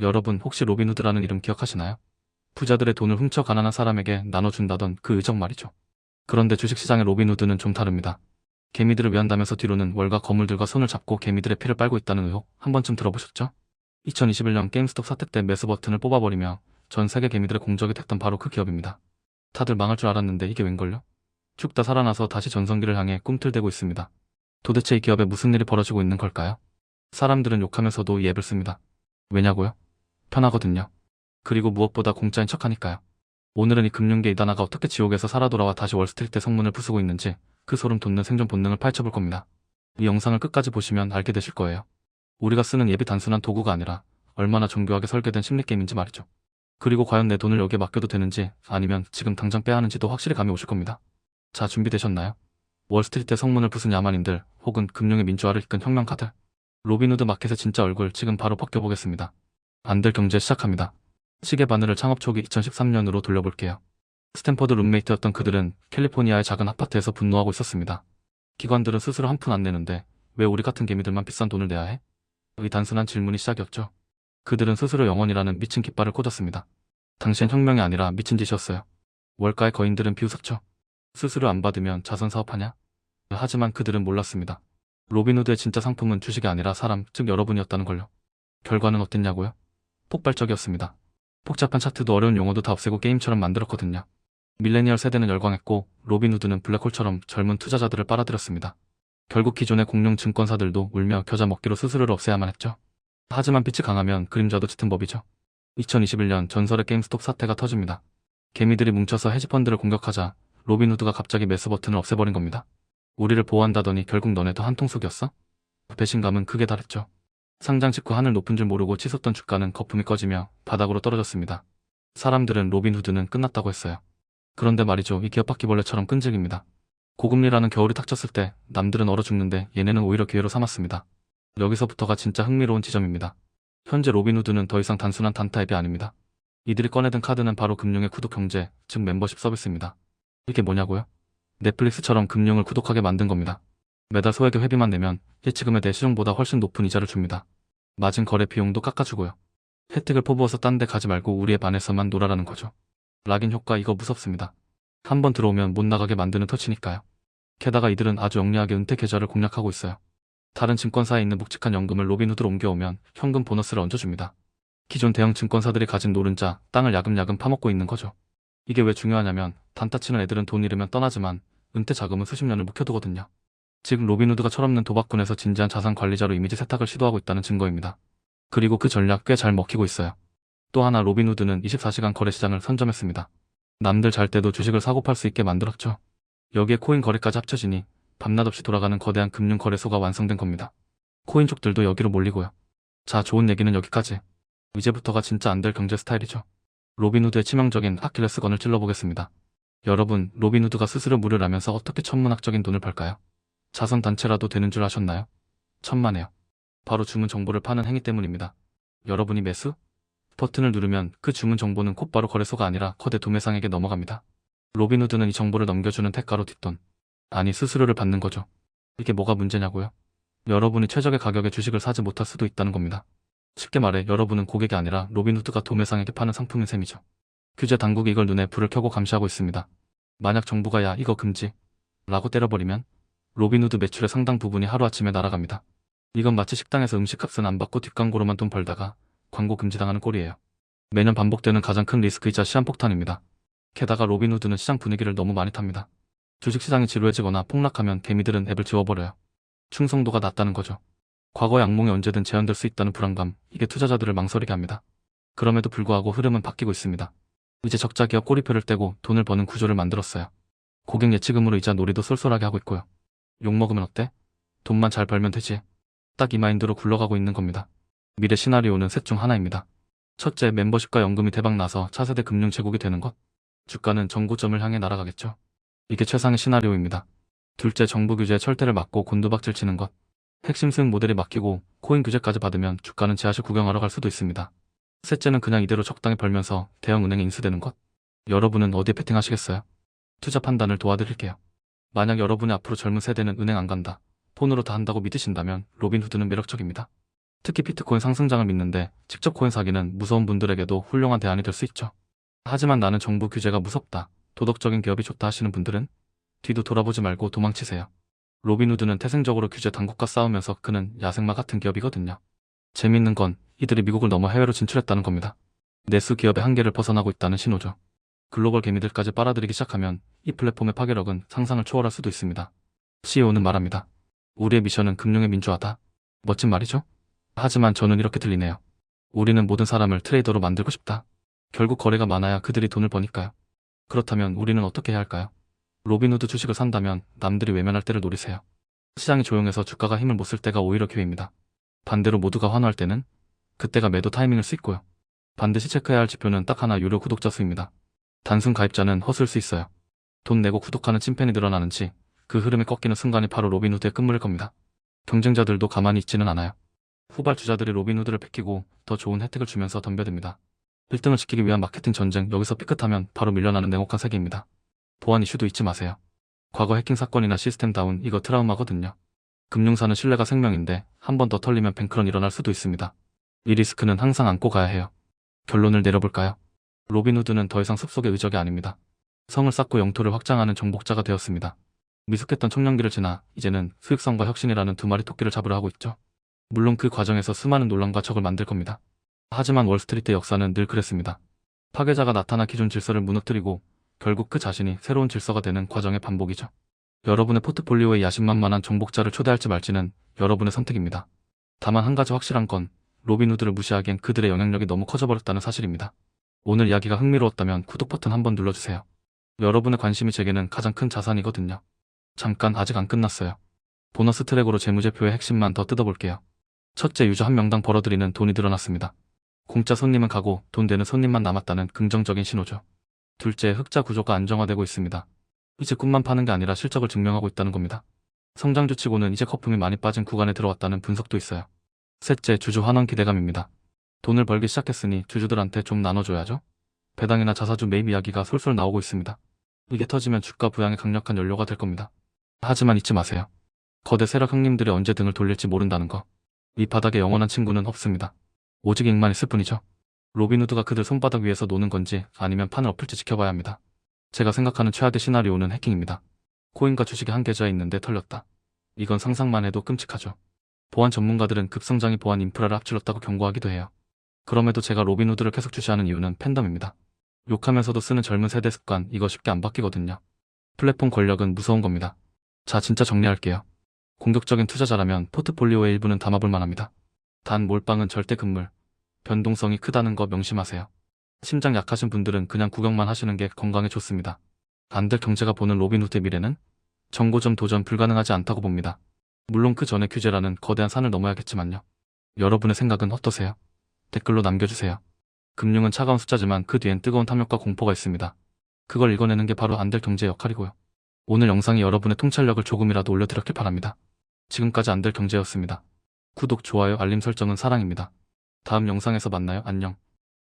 여러분 혹시 로빈후드라는 이름 기억하시나요? 부자들의 돈을 훔쳐 가난한 사람에게 나눠준다던 그 의적 말이죠. 그런데 주식시장의 로빈후드는 좀 다릅니다. 개미들을 위한다면서 뒤로는 월가 거물들과 손을 잡고 개미들의 피를 빨고 있다는 의혹 한 번쯤 들어보셨죠? 2021년 게임스톱 사태 때 매수 버튼을 뽑아버리며 전 세계 개미들의 공적이 됐던 바로 그 기업입니다. 다들 망할 줄 알았는데 이게 웬걸요? 죽다 살아나서 다시 전성기를 향해 꿈틀대고 있습니다. 도대체 이 기업에 무슨 일이 벌어지고 있는 걸까요? 사람들은 욕하면서도 이 앱을 씁니다. 왜냐고요? 편하거든요. 그리고 무엇보다 공짜인 척하니까요. 오늘은 이 금융계 이단아가 어떻게 지옥에서 살아 돌아와 다시 월스트리트의 성문을 부수고 있는지 그 소름 돋는 생존 본능을 파헤쳐볼 겁니다. 이 영상을 끝까지 보시면 알게 되실 거예요. 우리가 쓰는 앱이 단순한 도구가 아니라 얼마나 정교하게 설계된 심리게임인지 말이죠. 그리고 과연 내 돈을 여기에 맡겨도 되는지 아니면 지금 당장 빼야 하는지도 확실히 감이 오실 겁니다. 자, 준비되셨나요? 월스트리트의 성문을 부순 야만인들 혹은 금융의 민주화를 이끈 혁명가들 로빈후드 마켓의 진짜 얼굴 지금 바로 벗겨보겠습니다. 안될 경제 시작합니다. 시계 바늘을 창업 초기 2013년으로 돌려볼게요. 스탠퍼드 룸메이트였던 그들은 캘리포니아의 작은 아파트에서 분노하고 있었습니다. 기관들은 스스로 한 푼 안 내는데 왜 우리 같은 개미들만 비싼 돈을 내야 해? 이 단순한 질문이 시작이었죠. 그들은 스스로 영원이라는 미친 깃발을 꽂았습니다. 당시엔 혁명이 아니라 미친 짓이었어요. 월가의 거인들은 비웃었죠. 스스로 안 받으면 자선 사업하냐? 하지만 그들은 몰랐습니다. 로빈후드의 진짜 상품은 주식이 아니라 사람, 즉 여러분이었다는 걸요. 결과는 어땠냐고요? 폭발적이었습니다. 복잡한 차트도 어려운 용어도 다 없애고 게임처럼 만들었거든요. 밀레니얼 세대는 열광했고 로빈후드는 블랙홀처럼 젊은 투자자들을 빨아들였습니다. 결국 기존의 공룡 증권사들도 울며 겨자 먹기로 스스로를 없애야만 했죠. 하지만 빛이 강하면 그림자도 짙은 법이죠. 2021년 전설의 게임스톱 사태가 터집니다. 개미들이 뭉쳐서 헤지펀드를 공격하자 로빈후드가 갑자기 매수 버튼을 없애버린 겁니다. 우리를 보호한다더니 결국 너네도 한통속이었어? 배신감은 극에 달했죠. 상장 직후 하늘 높은 줄 모르고 치솟던 주가는 거품이 꺼지며 바닥으로 떨어졌습니다. 사람들은 로빈후드는 끝났다고 했어요. 그런데 말이죠. 이 기업 바퀴벌레처럼 끈질깁니다. 고금리라는 겨울이 닥쳤을 때 남들은 얼어 죽는데 얘네는 오히려 기회로 삼았습니다. 여기서부터가 진짜 흥미로운 지점입니다. 현재 로빈후드는 더 이상 단순한 단타 앱이 아닙니다. 이들이 꺼내든 카드는 바로 금융의 구독 경제, 즉 멤버십 서비스입니다. 이게 뭐냐고요? 넷플릭스처럼 금융을 구독하게 만든 겁니다. 매달 소액의 회비만 내면 예치금에 대해 시중보다 훨씬 높은 이자를 줍니다. 맞은 거래 비용도 깎아주고요. 혜택을 퍼부어서 딴 데 가지 말고 우리의 반에서만 놀아라는 거죠. 락인 효과 이거 무섭습니다. 한번 들어오면 못 나가게 만드는 터치니까요. 게다가 이들은 아주 영리하게 은퇴 계좌를 공략하고 있어요. 다른 증권사에 있는 묵직한 연금을 로빈후드로 옮겨오면 현금 보너스를 얹어줍니다. 기존 대형 증권사들이 가진 노른자, 땅을 야금야금 파먹고 있는 거죠. 이게 왜 중요하냐면 단타 치는 애들은 돈 잃으면 떠나지만 은퇴 자금은 수십 년을 묵혀두거든요. 즉 로빈후드가 철없는 도박꾼에서 진지한 자산 관리자로 이미지 세탁을 시도하고 있다는 증거입니다. 그리고 그 전략 꽤 잘 먹히고 있어요. 또 하나 로빈후드는 24시간 거래 시장을 선점했습니다. 남들 잘 때도 주식을 사고 팔 수 있게 만들었죠. 여기에 코인 거래까지 합쳐지니 밤낮 없이 돌아가는 거대한 금융 거래소가 완성된 겁니다. 코인족들도 여기로 몰리고요. 자, 좋은 얘기는 여기까지. 이제부터가 진짜 안 될 경제 스타일이죠. 로빈후드의 치명적인 아킬레스건을 찔러보겠습니다. 여러분, 로빈후드가 스스로 무료라면서 어떻게 천문학적인 돈을 벌까요? 자선 단체라도 되는 줄 아셨나요? 천만에요. 바로 주문 정보를 파는 행위 때문입니다. 여러분이 매수? 버튼을 누르면 그 주문 정보는 곧바로 거래소가 아니라 거대 도매상에게 넘어갑니다. 로빈후드는 이 정보를 넘겨주는 택가로 뒷돈. 아니 수수료를 받는 거죠. 이게 뭐가 문제냐고요? 여러분이 최적의 가격에 주식을 사지 못할 수도 있다는 겁니다. 쉽게 말해 여러분은 고객이 아니라 로빈후드가 도매상에게 파는 상품인 셈이죠. 규제 당국이 이걸 눈에 불을 켜고 감시하고 있습니다. 만약 정부가 야 이거 금지 라고 때려버리면 로빈후드 매출의 상당 부분이 하루아침에 날아갑니다. 이건 마치 식당에서 음식값은 안 받고 뒷광고로만 돈 벌다가 광고 금지당하는 꼴이에요. 매년 반복되는 가장 큰 리스크이자 시한폭탄입니다. 게다가 로빈후드는 시장 분위기를 너무 많이 탑니다. 주식시장이 지루해지거나 폭락하면 개미들은 앱을 지워버려요. 충성도가 낮다는 거죠. 과거의 악몽이 언제든 재현될 수 있다는 불안감, 이게 투자자들을 망설이게 합니다. 그럼에도 불구하고 흐름은 바뀌고 있습니다. 이제 적자 기업 꼬리표를 떼고 돈을 버는 구조를 만들었어요. 고객 예치금으로 이자 놀이도 쏠쏠하게 하고 있고요. 욕먹으면 어때? 돈만 잘 벌면 되지. 딱 이 마인드로 굴러가고 있는 겁니다. 미래 시나리오는 셋 중 하나입니다. 첫째, 멤버십과 연금이 대박나서 차세대 금융 제국이 되는 것. 주가는 정고점을 향해 날아가겠죠. 이게 최상의 시나리오입니다. 둘째, 정부 규제의 철퇴를 막고 곤두박질 치는 것. 핵심 수익 모델이 막히고 코인 규제까지 받으면 주가는 지하실 구경하러 갈 수도 있습니다. 셋째는 그냥 이대로 적당히 벌면서 대형 은행에 인수되는 것. 여러분은 어디에 베팅하시겠어요? 투자 판단을 도와드릴게요. 만약 여러분이 앞으로 젊은 세대는 은행 안 간다. 폰으로 다 한다고 믿으신다면 로빈후드는 매력적입니다. 특히 비트코인 상승장을 믿는데 직접 코인 사기는 무서운 분들에게도 훌륭한 대안이 될 수 있죠. 하지만 나는 정부 규제가 무섭다. 도덕적인 기업이 좋다 하시는 분들은 뒤도 돌아보지 말고 도망치세요. 로빈후드는 태생적으로 규제 당국과 싸우면서 그는 야생마 같은 기업이거든요. 재미있는 건 이들이 미국을 넘어 해외로 진출했다는 겁니다. 내수 기업의 한계를 벗어나고 있다는 신호죠. 글로벌 개미들까지 빨아들이기 시작하면 이 플랫폼의 파괴력은 상상을 초월할 수도 있습니다. CEO는 말합니다. 우리의 미션은 금융의 민주화다. 멋진 말이죠? 하지만 저는 이렇게 들리네요. 우리는 모든 사람을 트레이더로 만들고 싶다. 결국 거래가 많아야 그들이 돈을 버니까요. 그렇다면 우리는 어떻게 해야 할까요? 로빈후드 주식을 산다면 남들이 외면할 때를 노리세요. 시장이 조용해서 주가가 힘을 못 쓸 때가 오히려 기회입니다. 반대로 모두가 환호할 때는 그때가 매도 타이밍일 수 있고요. 반드시 체크해야 할 지표는 딱 하나 유료 구독자 수입니다. 단순 가입자는 허술 수 있어요. 돈 내고 구독하는 찐팬이 늘어나는지 그 흐름이 꺾이는 순간이 바로 로빈후드의 끝물일 겁니다. 경쟁자들도 가만히 있지는 않아요. 후발주자들이 로빈후드를 베끼고 더 좋은 혜택을 주면서 덤벼듭니다. 1등을 지키기 위한 마케팅 전쟁 여기서 삐끗하면 바로 밀려나는 냉혹한 세계입니다. 보안 이슈도 잊지 마세요. 과거 해킹 사건이나 시스템 다운 이거 트라우마거든요. 금융사는 신뢰가 생명인데 한 번 더 털리면 뱅크런 일어날 수도 있습니다. 이 리스크는 항상 안고 가야 해요. 결론을 내려볼까요? 로빈후드는 더 이상 숲속의 의적이 아닙니다. 성을 쌓고 영토를 확장하는 정복자가 되었습니다. 미숙했던 청년기를 지나 이제는 수익성과 혁신이라는 두 마리 토끼를 잡으려 하고 있죠. 물론 그 과정에서 수많은 논란과 적을 만들 겁니다. 하지만 월스트리트의 역사는 늘 그랬습니다. 파괴자가 나타나 기존 질서를 무너뜨리고 결국 그 자신이 새로운 질서가 되는 과정의 반복이죠. 여러분의 포트폴리오에 야심만만한 정복자를 초대할지 말지는 여러분의 선택입니다. 다만 한 가지 확실한 건 로빈후드를 무시하기엔 그들의 영향력이 너무 커져버렸다는 사실입니다. 오늘 이야기가 흥미로웠다면 구독 버튼 한번 눌러주세요. 여러분의 관심이 제게는 가장 큰 자산이거든요. 잠깐 아직 안 끝났어요. 보너스 트랙으로 재무제표의 핵심만 더 뜯어볼게요. 첫째 유저 한 명당 벌어들이는 돈이 늘어났습니다. 공짜 손님은 가고 돈 되는 손님만 남았다는 긍정적인 신호죠. 둘째 흑자 구조가 안정화되고 있습니다. 이제 꿈만 파는 게 아니라 실적을 증명하고 있다는 겁니다. 성장주 치고는 이제 거품이 많이 빠진 구간에 들어왔다는 분석도 있어요. 셋째 주주 환원 기대감입니다. 돈을 벌기 시작했으니 주주들한테 좀 나눠줘야죠. 배당이나 자사주 매입 이야기가 솔솔 나오고 있습니다. 이게 터지면 주가 부양에 강력한 연료가 될 겁니다. 하지만 잊지 마세요. 거대 세력 형님들이 언제 등을 돌릴지 모른다는 거. 이 바닥에 영원한 친구는 없습니다. 오직 잉만 있을 뿐이죠. 로빈후드가 그들 손바닥 위에서 노는 건지 아니면 판을 엎을지 지켜봐야 합니다. 제가 생각하는 최악의 시나리오는 해킹입니다. 코인과 주식이 한 계좌에 있는데 털렸다. 이건 상상만 해도 끔찍하죠. 보안 전문가들은 급성장이 보안 인프라를 앞질렀다고 경고하기도 해요. 그럼에도 제가 로빈후드를 계속 주시하는 이유는 팬덤입니다. 욕하면서도 쓰는 젊은 세대 습관 이거 쉽게 안 바뀌거든요. 플랫폼 권력은 무서운 겁니다. 자 진짜 정리할게요. 공격적인 투자자라면 포트폴리오의 일부는 담아볼 만합니다. 단 몰빵은 절대 금물. 변동성이 크다는 거 명심하세요. 심장 약하신 분들은 그냥 구경만 하시는 게 건강에 좋습니다. 안될 경제가 보는 로빈후드의 미래는 정고점 도전 불가능하지 않다고 봅니다. 물론 그 전에 규제라는 거대한 산을 넘어야겠지만요. 여러분의 생각은 어떠세요? 댓글로 남겨주세요. 금융은 차가운 숫자지만 그 뒤엔 뜨거운 탐욕과 공포가 있습니다. 그걸 읽어내는 게 바로 안될 경제의 역할이고요. 오늘 영상이 여러분의 통찰력을 조금이라도 올려드렸길 바랍니다. 지금까지 안될 경제였습니다. 구독, 좋아요, 알림 설정은 사랑입니다. 다음 영상에서 만나요. 안녕.